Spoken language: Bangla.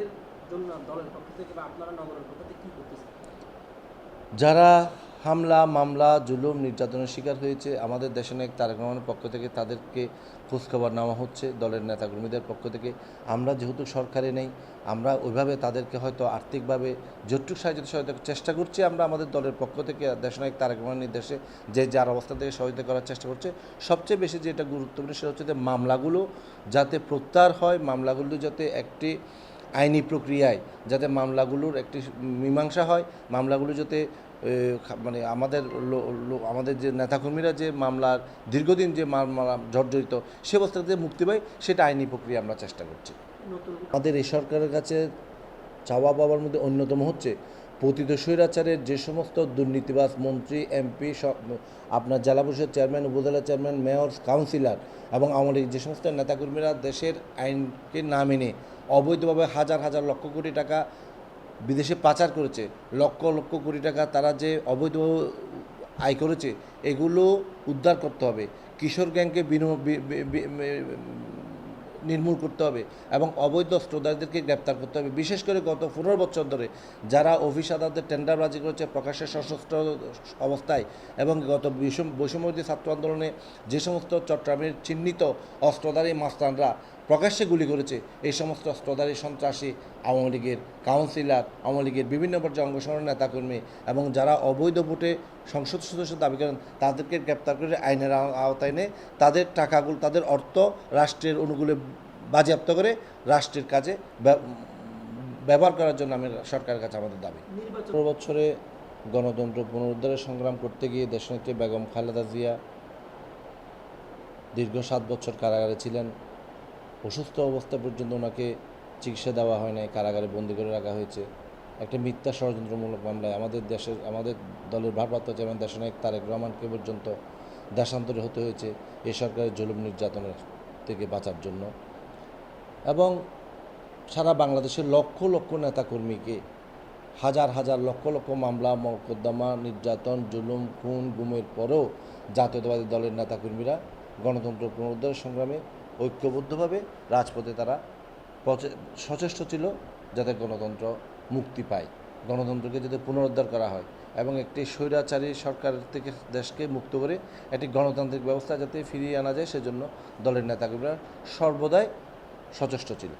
তাদের জন্য দলের পক্ষ থেকে বা আপনারা নগরের পক্ষ থেকে করতেছেন? যারা হামলা, মামলা, জুলুম, নির্যাতনের শিকার হয়েছে, আমাদের দেশে নায়ক তারেক রহমানের পক্ষ থেকে তাদেরকে খোঁজখবর নেওয়া হচ্ছে, দলের নেতাকর্মীদের পক্ষ থেকে। আমরা যেহেতু সরকারে নেই, আমরা ওইভাবে তাদেরকে হয়তো আর্থিকভাবে যতটুকু সাহায্য সহায়তা চেষ্টা করছি, আমরা আমাদের দলের পক্ষ থেকে দেশনায়ক তারেক রহমানের নির্দেশে যে যার অবস্থা থেকে সহযোগিতা করার চেষ্টা করছে, সবচেয়ে বেশি যেটা গুরুত্বপূর্ণ সেটা হচ্ছে যে মামলাগুলো যাতে প্রত্যাহার হয়, মামলাগুলো যাতে একটি আইনি প্রক্রিয়ায় যাতে মামলাগুলোর একটি মীমাংসা হয় মামলাগুলো যাতে মানে আমাদের আমাদের যে নেতাকর্মীরা যে মামলার দীর্ঘদিন যে মামলা জর্জরিত সে অবস্থা থেকে মুক্তি পায় সেটা আইনি প্রক্রিয়া আমরা চেষ্টা করছি। আমাদের এই সরকারের কাছে চাওয়া পাওয়ার মধ্যে অন্যতম হচ্ছে পতিত স্বৈরাচারের যে সমস্ত দুর্নীতিবাজ মন্ত্রী, এমপি আপনার জেলা পরিষদ চেয়ারম্যান, উপজেলা চেয়ারম্যান, মেয়র, কাউন্সিলর এবং আমাদের যে সমস্ত নেতাকর্মীরা দেশের আইনকে না মেনে অবৈধভাবে হাজার হাজার লক্ষ কোটি টাকা বিদেশে পাচার করেছে, লক্ষ লক্ষ কোটি টাকা তারা যে অবৈধভাবে আয় করেছে, এগুলো উদ্ধার করতে হবে। কিশোর গ্যাংকে নির্মূল করতে হবে এবং অবৈধ অস্ত্রধারীদেরকে গ্রেপ্তার করতে হবে। বিশেষ করে গত পনেরো বছর ধরে যারা অফিস আদালতে টেন্ডারবাজি করেছে, প্রকাশ্যে সশস্ত্র অবস্থায় এবং গত বৈষম- বৈষম্যবিরোধী ছাত্র আন্দোলনে যে সমস্ত চট্টগ্রামের চিহ্নিত অস্ত্রধারী মাস্তানরা প্রকাশ্যে গুলি করেছে। এই সমস্ত অস্ত্রধারী সন্ত্রাসী আওয়ামী লীগের কাউন্সিলর আওয়ামী লীগের বিভিন্ন পর্যায়ে অংশগ্রহণ নেতাকর্মী এবং যারা অবৈধ ভোটে সংসদ সদস্য দাবি করেন তাদেরকে গ্রেপ্তার করে আইনের আওতায় এনে তাদের টাকাগুলো তাদের অর্থ রাষ্ট্রের অনুকূলে বাজেয়াপ্ত করে রাষ্ট্রের কাজে ব্যবহার করার জন্য আমি সরকারের কাছে আমাদের দাবি। বছরে গণতন্ত্র পুনরুদ্ধারের সংগ্রাম করতে গিয়ে দেশনেত্রী বেগম খালেদা জিয়া দীর্ঘ সাত বছর কারাগারে ছিলেন। অসুস্থ অবস্থা পর্যন্ত ওনাকে চিকিৎসা দেওয়া হয় নাই, কারাগারে বন্দি করে রাখা হয়েছে। একটা মিথ্যা ষড়যন্ত্রমূলক মামলায় আমাদের দেশের, আমাদের দলের ভারপ্রাপ্ত চেয়ারম্যান দেশনায়ক তারেক রহমানকে পর্যন্ত দেশান্তরে হতে হয়েছে এই সরকারের জুলুম নির্যাতনের থেকে বাঁচার জন্য। এবং সারা বাংলাদেশের লক্ষ লক্ষ নেতাকর্মীকে হাজার হাজার লক্ষ লক্ষ মামলা, মকদ্দমা, নির্যাতন, জুলুম, খুন, গুমের পরেও জাতীয়তাবাদী দলের নেতাকর্মীরা গণতন্ত্র পুনরুদ্ধার সংগ্রামে ঐক্যবদ্ধভাবে রাজপথে তারা সচেষ্ট ছিল যাতে গণতন্ত্র মুক্তি পায়। গণতন্ত্রকে যাতে পুনরুদ্ধার করা হয় এবং একটি স্বৈরাচারী সরকার থেকে দেশকে মুক্ত করে একটি গণতান্ত্রিক ব্যবস্থা যাতে ফিরিয়ে আনা যায়, সেজন্য দলের নেতাকর্মীরা সর্বদাই সচেষ্ট ছিল।